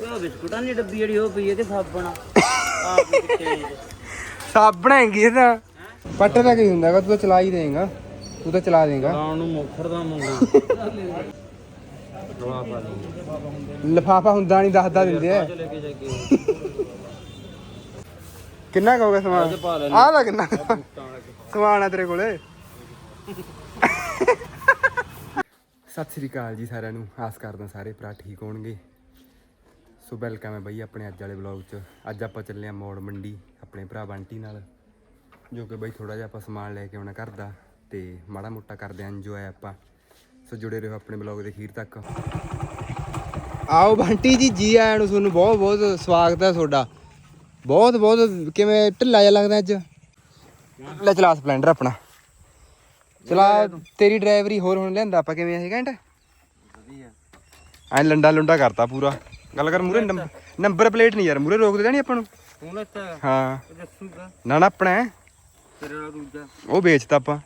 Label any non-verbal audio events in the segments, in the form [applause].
ਉਹ ਬਿਸਕੁਟਾਂ ਦੀ ਡੱਬੀ ਜਿਹੜੀ ਉਹ ਪਈ ਹੈ ਕਿ ਸਾਬਣ ਆ। ਆਪ ਹੀ ਕਿੱਥੇ ਸਾਬਣ ਹੈਗੀ ਇਹ ਤਾਂ। ਪੱਟ ਦਾ ਕੀ ਹੁੰਦਾ ਹੈਗਾ? ਤੂੰ ਤਾਂ ਚਲਾ ਹੀ ਦੇਂਗਾ। ਤੂੰ ਤਾਂ ਚਲਾ ਦੇਂਗਾ। ਗਾਉਣ ਨੂੰ ਮੁੱਖਰ ਦਾ ਮੰਗੂ ਰੋਆ ਪਾ ਲਈ। ਲਫਾਫਾ ਹੁੰਦਾ ਨਹੀਂ ਦੱਸਦਾ ਦਿੰਦੇ ਆ। ਲੈ ਕੇ ਜਾ ਕੇ ਕਿੰਨਾ ਕੁ ਹੋ ਗਿਆ ਅੱਜ ਸਮਾਨ ਪਾ ਲੈ ਆਹ ਦਾ ਕਿੰਨਾ ਸਮਾਨ ਆ ਤੇਰੇ ਕੋਲੇ। ਸਤਿ ਸ੍ਰੀ ਅਕਾਲ ਜੀ ਸਾਰਿਆਂ ਨੂੰ। ਆਸ ਕਰਦਾ ਸਾਰੇ ਭਰਾ ਠੀਕ ਹੋਣਗੇ। ਸੋ ਵੈਲਕਮ ਹੈ ਬਈ ਆਪਣੇ ਅੱਜ ਵਾਲੇ ਵਲੌਗ 'ਚ। ਅੱਜ ਆਪਾਂ ਚੱਲੇ ਆ ਮੋੜ ਮੰਡੀ ਆਪਣੇ ਭਰਾ ਬੰਟੀ ਨਾਲ ਜੋ ਕਿ ਬਈ ਥੋੜਾ ਜਿਹਾ ਆਪਾਂ ਸਮਾਨ ਲੈ ਕੇ ਆਉਣਾ ਘਰ ਦਾ ਤੇ ਮਾੜਾ ਮੋਟਾ ਕਰਦੇ ਆਂ ਇੰਜੋਏ ਆਪਾਂ। ਸੋ ਜੁੜੇ ਰਹੋ ਆਪਣੇ ਵਲੌਗ ਦੇ ਅਖੀਰ ਤੱਕ। ਆਓ ਬੰਟੀ ਜੀ ਜੀ ਆਇਆਂ ਨੂੰ ਤੁਹਾਨੂੰ ਬਹੁਤ ਬਹੁਤ ਸਵਾਗਤ ਹੈ ਤੁਹਾਡਾ। ਬਹੁਤ ਬਹੁਤ ਕਿਵੇਂ ਢਿੱਲਾ ਜਿਹਾ ਲੱਗਦਾ ਅੱਜ? ਲੈ ਚਲਾ ਸਪਲੈਂਡਰ ਆਪਣਾ। ਚਲਾ ਤੇਰੀ ਡਰਾਈਵਰੀ ਹੋਰ ਹੁਣ ਲਿਆਂਦਾ ਆਪਾਂ ਕਿਵੇਂ ਇਹ ਘੰਟ? ਵਧੀਆ। ਐ ਲੰਡਾ ਲੁੰਡਾ ਕਰਤਾ ਪੂਰਾ। ਗੱਲ ਕਰ ਮੂਰੇ ਨੰਬਰ ਪਲੇਟ ਨਹੀਂ ਯਾਰ ਮੂਰੇ ਰੋਕ ਦੇਣੀ ਆਪਾਂ ਨੂੰ। ਤੂੰ ਲੈਤਾ ਹਾਂ। ਦੱਸੂਗਾ। ਨਾ ਨਾ ਆਪਣਾ ਹੈ। ਤੇਰੇ ਨਾਲ ਦੂਜਾ। ਉਹ ਵੇਚਤਾ ਆਪਾਂ।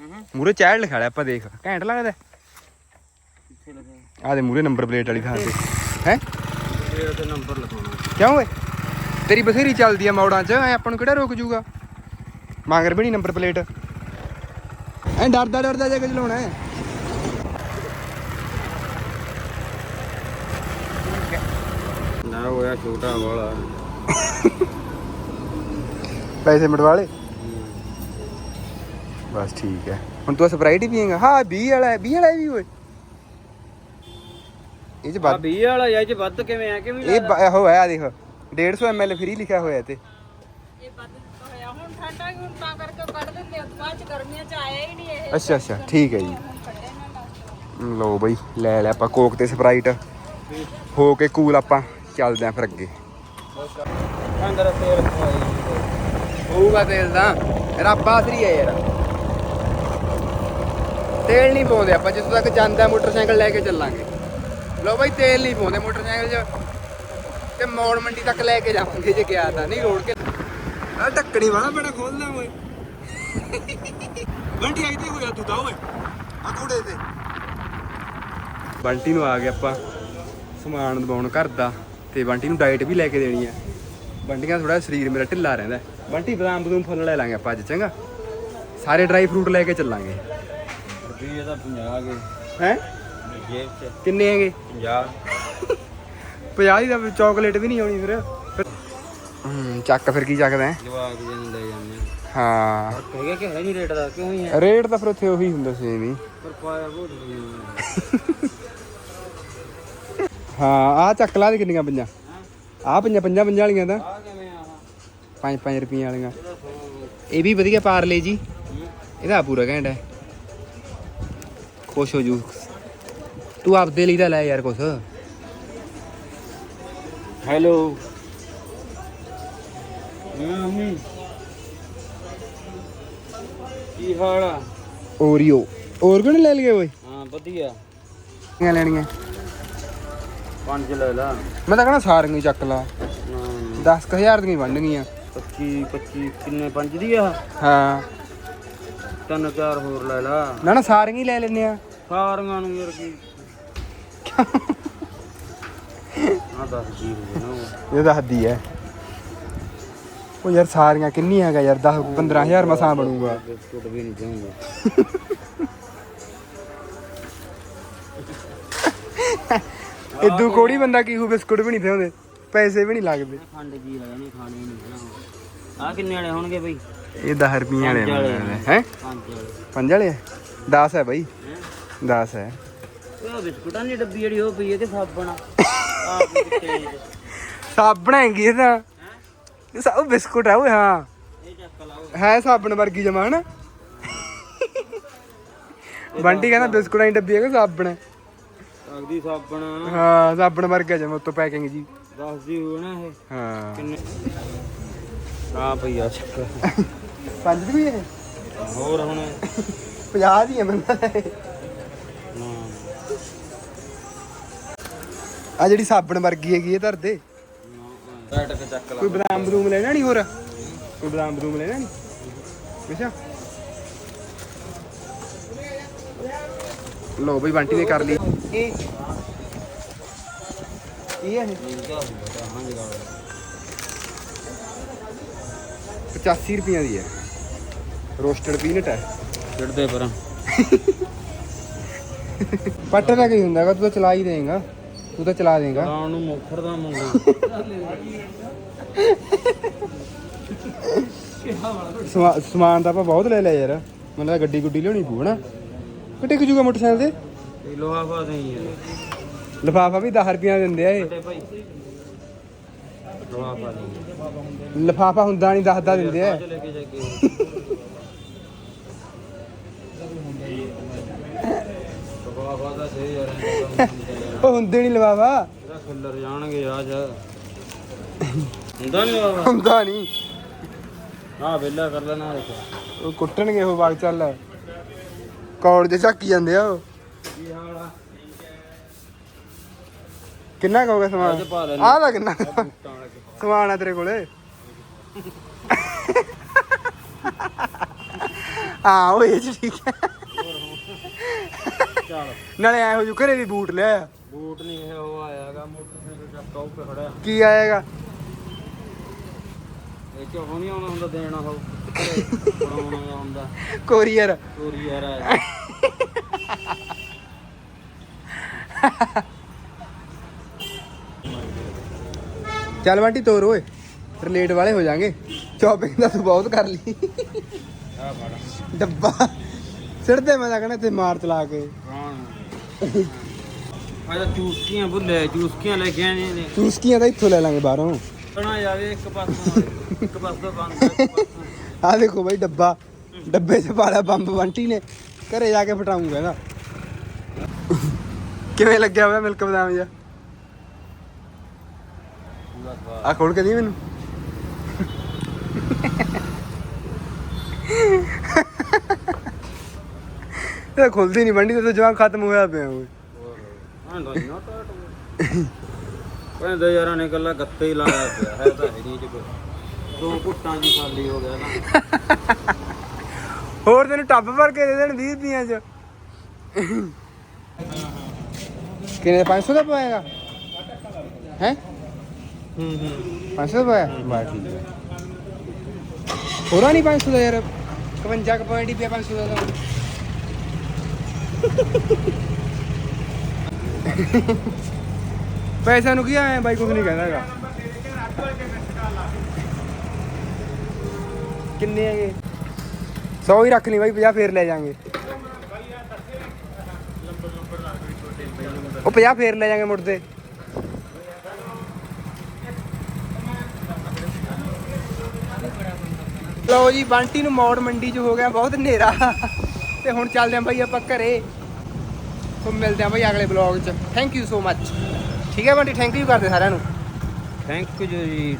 ਹਾਂ ਮੂਰੇ ਚੈੜ ਲਿਖਾ ਲਿਆ ਆਪਾਂ ਦੇਖ। ਘੈਂਟ ਲੱਗਦਾ। ਕਿੱਥੇ ਆ ਦੇ ਮੂਰੇ ਨੰਬਰ ਪਲੇਟ ਵਾਲੀ ਥਾਂ ਤੇ ਹੈ? ਤੇਰੇ ਤੇ ਨੰਬਰ ਲਿਖਾਉਣਾ। ਕਿਉਂ ਓਏ? ਤੇਰੀ ਬਥੇਰੀ ਚੱਲਦੀ ਆ ਮੌੜਾਂ 'ਚ ਐ ਆਪਾਂ ਨੂੰ ਕਿਹੜਾ ਰੋਕ ਜੂਗਾ? ਮਾਂਗਰ ਵੀ ਨਹੀਂ ਨੰਬਰ ਪਲੇਟ। ਐ ਡਰਦਾ ਡਰਦਾ ਜਾ ਕੇ ਚਲਾਉਣਾ ਹੈ? ਨਾ ਹੋਇਆ ਛੋਟਾ ਵਾਲਾ। ਪੈਸੇ ਮਟਵਾ ਲੇ ਬਸ ਠੀਕ ਹੈ। ਹੁਣ ਤੂੰ ਸਪਰਾਈਟ ਹੀ ਪੀਏਗਾ? ਹਾਂ 20 ਵਾਲਾ ਹੈ 20 ਵਾਲਾ ਵੀ ਓਏ। ਇਹ ਚ ਆ ਵੱਧ 20 ਵਾਲਾ ਜਾਂ ਇਹ ਚ ਵੱਧ ਕਿਵੇਂ ਆ? ਕਿਵੇਂ ਇਹ ਬ- ਹੈ ਆ ਦੇਖ 150 ml ਫ੍ਰੀ ਲਿਖਿਆ ਹੋਇਆ ਤੇ ਇਹ ਵੱਧ ਹੋਇਆ। ਹੁਣ ਠੰਡਾ ਹੁਣ ਤਾਂ ਕਰਕੇ ਕੱਢ ਦਿੰਦੇ ਆ। ਬਾਅਦ ਚ ਗਰਮੀਆਂ ਚ ਆਇਆ ਹੀ ਨਹੀਂ ਇਹ। ਅੱਛਾ ਅੱਛਾ ਠੀਕ ਹੈ ਜੀ। ਹੁਣ ਨਾ ਲਓ ਬਈ ਲੈ ਲੈ ਆਪਾਂ ਕੋਕ ਤੇ ਸਪਰਾਈਟ ਹੋ ਕੇ ਕੂਲ ਆਪਾਂ। ਚੱਲਦੇ ਆਂ ਫਿਰ ਅੱਗੇ। ਅੰਦਰ ਤੇਲ ਪਵਾਈ ਹੋਊਗਾ ਤੇਲ ਤਾਂ। ਰੱਬ ਆਸਰੀ ਹੈ ਯਾਰ। ਤੇਲ ਨਹੀਂ ਪਾਉਂਦੇ ਆਪਾਂ ਜਿੱਥੋਂ ਤੱਕ ਜਾਂਦਾ ਮੋਟਰਸਾਈਕਲ ਲੈ ਕੇ ਚੱਲਾਂਗੇ। ਲਓ ਬਈ ਤੇਲ ਨਹੀਂ ਪਾਉਂਦੇ ਮੋਟਰਸਾਈਕਲ 'ਚ। ਤੇ ਮੌੜ ਮੰਡੀ ਤੱਕ ਲੈ ਕੇ ਜਾਵਾਂਗੇ ਜੇ ਗਿਆ ਤਾਂ। ਨਹੀਂ ਰੋਡ ਕੇ ਆ ਢੱਕਣੀ ਵਾਲਾ ਬੜਾ ਖੋਲਦਾ ਓਏ। ਬੰਟੀ ਆਈ ਤੇ ਹੋਇਆ ਤੂੰ ਤਾਂ ਓਏ। ਆ ਕੂੜੇ ਤੇ। ਬੰਟੀ ਨੂੰ ਆ ਗਏ ਆਪਾਂ ਸਮਾਨ ਦਬਾਉਣ ਘਰ ਦਾ। ਤੇ ਬੰਟੀ ਨੂੰ ਡਾਈਟ ਵੀ ਲੈ ਕੇ ਦੇਣੀ ਆ। ਬੰਟੀਆਂ ਥੋੜਾ ਸਰੀਰ ਮੇਰਾ ਢਿੱਲਾ ਰਹਿੰਦਾ ਹੈ। ਬੰਟੀ ਬਦਾਮ ਬਦੂਮ ਫੁੱਲ ਲੈ ਲਾਂਗੇ ਆਪਾਂ ਅੱਜ ਚੰਗਾ? ਸਾਰੇ ਡਰਾਈ ਫਰੂਟ ਲੈ ਕੇ ਚੱਲਾਂਗੇ। ਰੁਪਈਏ ਦਾ 50 ਗਏ ਹੈ? ਕਿੰਨੇ ਹੈਗੇ? 50 50 ਦੀ ਤਾਂ ਚਾਕਲੇਟ ਵੀ ਨਹੀਂ ਆਉਣੀ ਫਿਰ। ਹੂੰ ਚੱਕ ਫਿਰ ਕੀ ਚੱਕਦਾ ਹੈ? ਜਵਾਕ ਜੇ ਨੂੰ ਲੈ ਜਾਂਦੇ ਹਾਂ। ਹੈਗਾ ਕਿ ਹੈ ਨਹੀਂ ਰੇਟ ਦਾ? ਕਿਉਂ ਹੀ ਹੈ? ਰੇਟ ਤਾਂ ਫਿਰ ਉੱਥੇ ਉਹੀ ਹੁੰਦਾ ਸੇਮ ਹੀ। ਪਰ ਪਾਇਆ ਬਹੁਤ [laughs] ਹਾਂ ਆ ਚੱਕ ਲਾ ਦੇ ਕਿੰਨੀਆਂ ਪੰਜਾਂ। ਆ ਪੰਜਾਂ ਪੰਜਾਂ ਪੰਜਾਂ ਵਾਲੀਆਂ ਤਾਂ। ਆ ਕਿਵੇਂ ਆ। 5 5 ਰੁਪਈਆਂ ਵਾਲੀਆਂ। ਇਹ ਵੀ ਵਧੀਆ ਪਾਰਲੇ ਜੀ। ਇਹਦਾ ਪੂਰਾ ਘੈਂਟ ਹੈ। ਖੁਸ਼ ਹੋ ਜੂ। ਤੂੰ ਆਪਦੇ ਲਈ ਤਾਂ ਲੈ ਯਾਰ ਕੁਛ। ਹੈਲੋ। ਮੰਮੀ। ਕੀ ਹਾਲ ਆ? ਓਰੀਓ। ਔਰਗਨ ਲੈ ਲਈਏ ਓਏ? ਹਾਂ ਵਧੀਆ। ਕਿੰਨੀਆਂ ਲੈਣੀਆਂ? ਪੰਜ ਲੈ ਲਾ। ਮੈਂ ਤਾਂ ਕਹਣਾ ਸਾਰੀਆਂ ਹੀ ਚੱਕ ਲਾ। ਹਾਂ। 10000 ਦੀਆਂ ਬਣ ਗਈਆਂ 25 25 ਕਿੰਨੇ ਪੰਜ ਦੀ ਆ? ਹਾਂ। ਤਿੰਨ ਚਾਰ ਹੋਰ ਲੈ ਲਾ। ਨਾ ਨਾ ਸਾਰੀਆਂ ਹੀ ਲੈ ਲੈਨੇ ਆ। ਸਾਰੀਆਂ ਨੂੰ ਯਾਰ ਕੀ? ਆ ਦੱਸ ਜੀ ਹੋ ਨਾ ਇਹ ਦੱਸਦੀ ਐ ਉਹ ਯਾਰ ਸਾਰੀਆਂ ਕਿੰਨੀਆਂ ਹੈਗਾ ਯਾਰ? 10 15000 ਮਸਾਂ ਬਣੂਗਾ। ਬਿਸਕੁਟ ਵੀ ਨਹੀਂ ਚਾਹੁੰਦਾ [laughs] ਇਦੂ ਕੋੜੀ ਬੰਦਾ ਕੀ ਹੂ ਬਿਸਕੁਟ ਵੀ ਨਹੀਂ ਦੇਉਂਦੇ ਪੈਸੇ ਵੀ ਨਹੀਂ ਲੱਗਦੇ। ਖੰਡ ਜੀ ਲੈ ਨਹੀਂ ਖਾਣੇ ਨਹੀਂ ਆ ਕਿੰਨੇ ਵਾਲੇ ਹੋਣਗੇ ਬਈ? ਇਹ 10 ਰੁਪਈਆਂ ਵਾਲੇ ਵਾਲੇ। ਹੈ? ਪੰਜ ਵਾਲੇ। ਪੰਜ ਵਾਲੇ? 10 ਹੈ ਬਾਈ। 10 ਹੈ। ਉਹ ਬਿਸਕੁਟਾਂ ਦੀ ਡੱਬੀ ਜਿਹੜੀ ਉਹ ਪਈ ਹੈ ਕਿ ਸਾਬਣ ਆ? [laughs] ਸਾਬਣ ਹੈਗੀ ਇਹ ਤਾਂ। ਇਹ ਸਭ ਬਿਸਕੁਟ ਹੈ ਓਏ ਹਾਂ। ਹੈ ਸਾਬਣ ਵਰਗੀ ਜਮਾ ਹਨਾ? ਬੰਟੀ ਕਹਿੰਦਾ ਬਿਸਕੁਟਾਂ ਦੀ ਡੱਬੀ ਹੈ ਕਿ ਸਾਬਣ ਹੈ। ਲੱਗਦੀ ਸਾਬਣ। ਹਾਂ ਸਾਬਣ ਵਰਗਾ ਜਮਾ ਉੱਤੋਂ ਪੈਕਿੰਗ ਜੀ। ਦੱਸਦੀ ਹੋ ਨਾ ਇਹ। ਹਾਂ। ਕਿੰਨੇ ਆ ਪਈਆ ਚੱਕ। ਪੰਜ ਦੀ ਵੀ ਇਹ? ਹੋਰ ਹੁਣ? 50 ਦੀ ਹੈ ਬੰਦਾ ਨਾ ਆ ਜਿਹੜੀ ਸਾਬਣ ਵਰਗੀ ਹੈਗੀ ਇਹ ਧਰਦੇ ਬੈਠ ਕੇ ਚੱਕ ਲਾ। ਕੋਈ ਬਦਾਮ ਬਦੂਮ ਲੈਣਾ ਨਹੀਂ ਹੋਰ? ਕੋਈ ਬਦਾਮ ਬਦੂਮ ਲੈਣਾ ਨਹੀਂ ਅੱਛਾ। ਲੋ ਬਈ ਬੰਟੀ ਨੇ ਕਰ ਲਈ। ਇਹ ਕੀ ਹੈ ਇਹ ਕਿਆ ਹੁੰਦਾ ਹਾਂ। ਜਗਾੜ 85 ਰੁਪਈਆਂ ਦੀ ਹੈ। ਰੋਸਟਡ ਪੀਨਟ ਹੈ। ਛੱਡਦੇ ਪਰਾਂ। ਪੱਟ ਦਾ ਕੀ ਹੁੰਦਾ ਹੈਗਾ ਤੂੰ ਤਾਂ ਚਲਾ ਹੀ ਦੇਂਗਾ। ਤੂੰ ਤਾਂ ਚਲਾ ਦੇਂਗਾ। ਲਾਉਣ ਨੂੰ ਮੁੱਖਰ ਦਾ ਮੰਗਾ ਸਮਾ- ਸਮਾਨ ਤਾਂ ਆਪਾਂ ਬਹੁਤ ਲੈ ਲਿਆ ਯਾਰ। ਮੈਨੂੰ ਤਾਂ ਗੱਡੀ ਗੁੱਡੀ ਲਿਆਉਣੀ ਪਊ ਹਨਾ? ਕਿੱਡੇ ਕੁ ਜੂਗਾ ਮੋਟਰਸਾਈਕਲ ਤੇ ਇਹ ਲੋਹਾ ਲਿਫਾਫਾ ਵੀ 10 ਰੁਪਈਆਂ ਦਿੰਦੇ ਆ ਇਹ। ਭਾਈ। ਲੋਹਾ ਲਿਫਾਫਾ ਹੁੰਦਾ ਨਹੀਂ ਦੱਸਦਾ ਦਿੰਦੇ ਆ। ਲੈ ਕੇ ਜਾ ਕੇ। ਲੋਹਾ ਪਾ ਦਾ ਇਹਦਾ ਨਹੀਂ ਯਾਰ। ਉਹ ਹੁੰਦੇ ਨਹੀਂ ਲਿਫਾਫਾ। ਖਿੱਲਰ ਜਾਣਗੇ ਆ ਜਾ। ਹੁੰਦਾ ਨਹੀਂ ਲੋਹਾ ਹੁੰਦਾ ਨਹੀਂ। ਆ ਵੇਲਾ ਕਰ ਲੈਣਾ ਦੇਖੋ ਉਹ ਕੁੱਟਣਗੇ ਉਹ ਬਾਗ ਚੱਲ। ਕੌੜ ਜੇ ਝੱਕੀ ਜਾਂਦੇ ਆ ਉਹ? ਕੀ ਹਾਲ ਆ? ਕਿੰਨਾ ਕੁ ਹੋ ਗਿਆ ਸਮਾਨ? ਆਹ ਦਾ ਕਿੰਨਾ। ਸਮਾਨ ਆ ਤੇਰੇ ਕੋਲੇ? ਹਾਂ ਉਹ ਇਹ 'ਚ ਠੀਕ ਹੈ। ਚੱਲ। ਨਾਲੇ ਐ ਹੋ ਜੂ ਘਰੇ ਵੀ ਬੂਟ ਲਿਆ ਬੂਟ ਨਹੀਂ ਇਹ ਉਹ ਆਇਆਗਾ ਮੋਟਰਸਾਈਕਲ ਚੱਕਾ ਉੱਪਰ ਖੜਿਆ। ਕੀ ਆਏਗਾ ਇਹ ਉਹ ਨਹੀਂ ਆਉਣਾ ਹੁੰਦਾ ਦੇਣਾ ਹੋ ਬਣਾਉਣਾ ਹੁੰਦਾ ਕੋਰੀਅਰ ਆ। ਚੱਲ ਬੰਟੀ ਤੋਰ ਓਏ ਰਿਲੇਟ ਵਾਲੇ ਹੋ ਜਾਾਂਗੇ ਸ਼ਾਪਿੰਗ ਦਾ ਤੂੰ ਬਹੁਤ ਕਰ ਲਈ। ਆ ਫੜ ਡੱਬਾ ਸਿੱਟਦੇ ਮੈਂ ਤਾਂ ਕਹਿੰਦਾ ਮਾਰ ਚਲਾ ਕੇ। ਕੌਣ? ਮੈਂ ਤਾਂ ਚੂਸਕੀਆਂ ਭੁੱਲੇ ਚੂਸਕੀਆਂ ਲੈ ਕੇ ਆਏ ਨੇ। ਚੂਸਕੀਆਂ ਤਾਂ ਇੱਥੋਂ ਲੈ ਲਾਂਗੇ ਬਾਹਰੋਂ। ਕਣਾ ਜਾਵੇ ਇੱਕ ਪਾਸੋਂ ਇੱਕ ਪਾਸੋਂ ਬੰਦ ਇੱਕ ਪਾਸੋਂ ਆਹ ਦੇਖੋ ਬਈ ਡੱਬਾ ਡੱਬੇ 'ਚ ਪਾਲਾ ਬੰਬ ਬੰਟੀ ਨੇ। ਘਰੇ ਜਾ ਕੇ ਫਟਾਉਂਗਾ ਨਾ ਕਿਵੇਂ ਲੱਗਿਆ ਹੋਇਆ ਮਿਲਕ ਬਦਾਮ ਜਿਹਾ? ਪੂਰਾ ਸਵਾਦ ਆ ਖੋਲ ਕੇ ਦੀ ਮੈਨੂੰ। ਇਹ ਖੁੱਲਦੀ ਨਹੀਂ ਬੰਡੀ ਤੇ ਤਾਂ ਜਵਾਬ ਖਤਮ ਹੋਇਆ ਪਿਆ ਓਏ। ਹਾਂ ਦੋ ਨਾ ਟਾਟ ਕਹਿੰਦੇ ਯਾਰਾਂ ਨੇ ਗੱਲਾਂ ਗੱਤੇ ਹੀ ਲਾਇਆ ਪਿਆ ਹੈ ਤਾਂ ਹੈ ਨਹੀਂ ਕੋਈ। ਦੋ ਘੁੱਟਾਂ ਜੀ ਖਾਲੀ ਹੋ ਗਿਆ ਨਾ। ਹੋਰ ਤੈਨੂੰ ਟੱਬ ਭਰ ਕੇ ਦੇ ਦੇਣ 20 ਰੁਪਈਆਂ ਚ। ਕਿੰਨੇ 500 ਦਾ ਪਾਏਗਾ ਹੈ? ਹੂੰ ਹੂੰ। 500 ਦਾ ਪਾਇਆ ਬਾ ਠੀਕ ਹੈ। ਹੋਰਾ ਨਹੀਂ 500 ਦਾ ਯਾਰ। 51 ਪੁਆਇੰਟ ਹੀ ਪਿਆ 500 ਦਾ ਤਾਂ। ਪੈਸਾ ਨੂੰ ਕੀ ਆਇਆ ਬਾਈ ਕੁਝ ਨਹੀਂ ਕਹਿੰਦਾ ਹੈਗਾ। ਕਿੰਨੇ ਹੈਗੇ? 100 ਹੀ ਰੱਖ ਲਈ ਬਾਈ 50 ਫੇਰ ਲੈ ਜਾਾਂਗੇ ਉਹ 50 ਫੇਰ ਲੈ ਜਾਾਂਗੇ ਮੁੜਦੇ ਲਓ ਜੀ, ਬੰਟੀ ਨੂੰ ਮੌੜ ਮੰਡੀ 'ਚ ਹੋ ਗਿਆ, ਬਹੁਤ ਹਨੇਰਾ। ਤੇ ਹੁਣ ਚੱਲਦੇ ਆਂ ਬਾਈ ਆਪਾਂ ਘਰੇ। ਤੋਂ ਮਿਲਦੇ ਆਂ ਬਾਈ ਅਗਲੇ ਬਲੌਗ 'ਚ। ਥੈਂਕ ਯੂ ਸੋ ਮੱਚ ਠੀਕ ਹੈ ਬੰਟੀ ਥੈਂਕ ਯੂ ਕਰਦੇ ਸਾਰਿਆਂ ਨੂੰ। ਥੈਂਕ ਯੂ ਜੀ